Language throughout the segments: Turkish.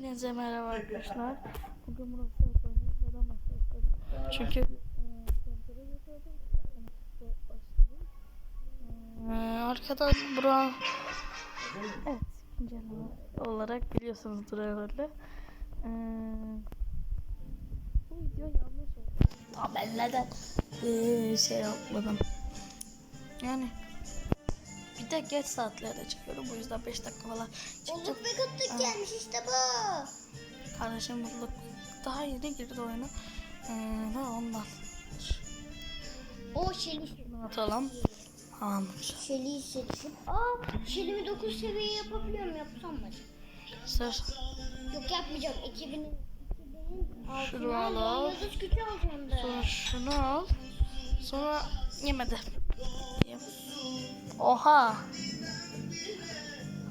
Hepinize merhaba arkadaşlar. Bugün Saat oynuyoruz. Neden başladım? Çünkü eee, kontrole getirdim. Başladım. Eee, arkadan Burak Evet, eleme olarak biliyorsunuzdur herhalde. Eee, bu video yanlış oldu. Ben neden eee, şey yapmadım. Yani bir de geç saatlerde çıkıyorum. Bu yüzden 5 dakika falan çıkacağım. Bolluk ve kıtlık gelmiş işte bu. Kardeşim mutluluk daha yeni girdi oyuna. Ee, ne ondan. O şeli. Atalım. Tamamdır. Şeli'yi seçip. Aa şelimi 9 seviye yapabiliyorum yapsam mı? Sır. Yok yapmayacağım. 2000'in 2000'in Şunu al. da. Sonra şunu al. Sonra yemedi. Yem. Oha.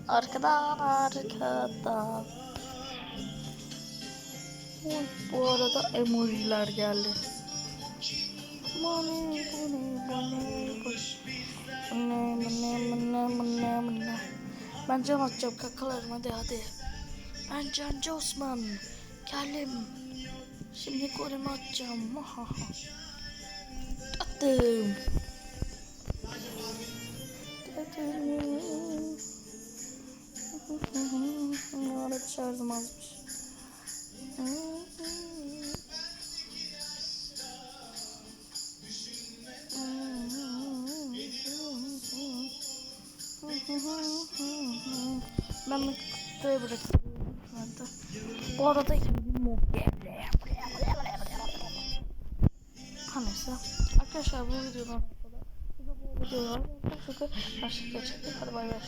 Arkadan arkadan. Oy, Bu arada emojiler geldi. Money, money, money. Money, money, money. Ben can atacağım kakalarım hadi hadi. Ben Cancı Osman. Geldim. Şimdi golümü atacağım. Ha, Attım. Arada şarjım azmış. Ben de kutuya bırakıyorum. Bu arada neyse. Arkadaşlar bu videodan kadar. Videodan çok çok başlık geçecek. Hadi bay bay.